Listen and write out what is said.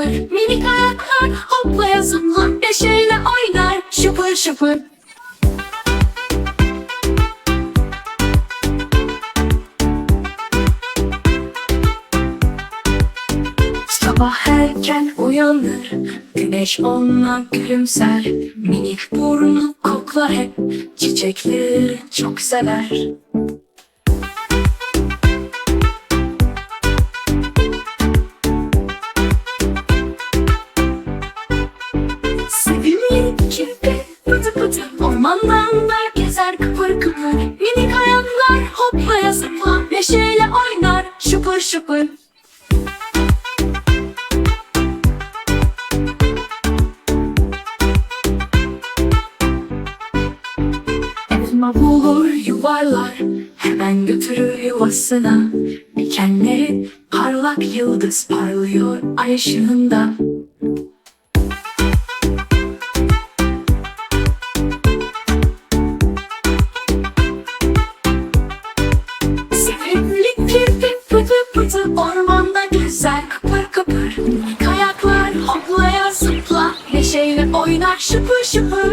şıpır Minik ayaklar hoplaya zımlan Neşeyle oynar şıpır şıpır. Sabah erken uyanır Güneş onunla gülümser Minik burnu koklar hep Çiçekleri çok sever. Gezer kıpır kıpır Minik ayaklar hoplaya zıpla Neşeyle oynar şıpır şıpır Elma bulur yuvarlar Hemen götürür yuvasına. Dikenleri parlak yıldız parlıyor ay ışığında güzel kıpır kıpır Minik ayaklar hoplaya zıpla. Neşeyle oynar şıpır şıpır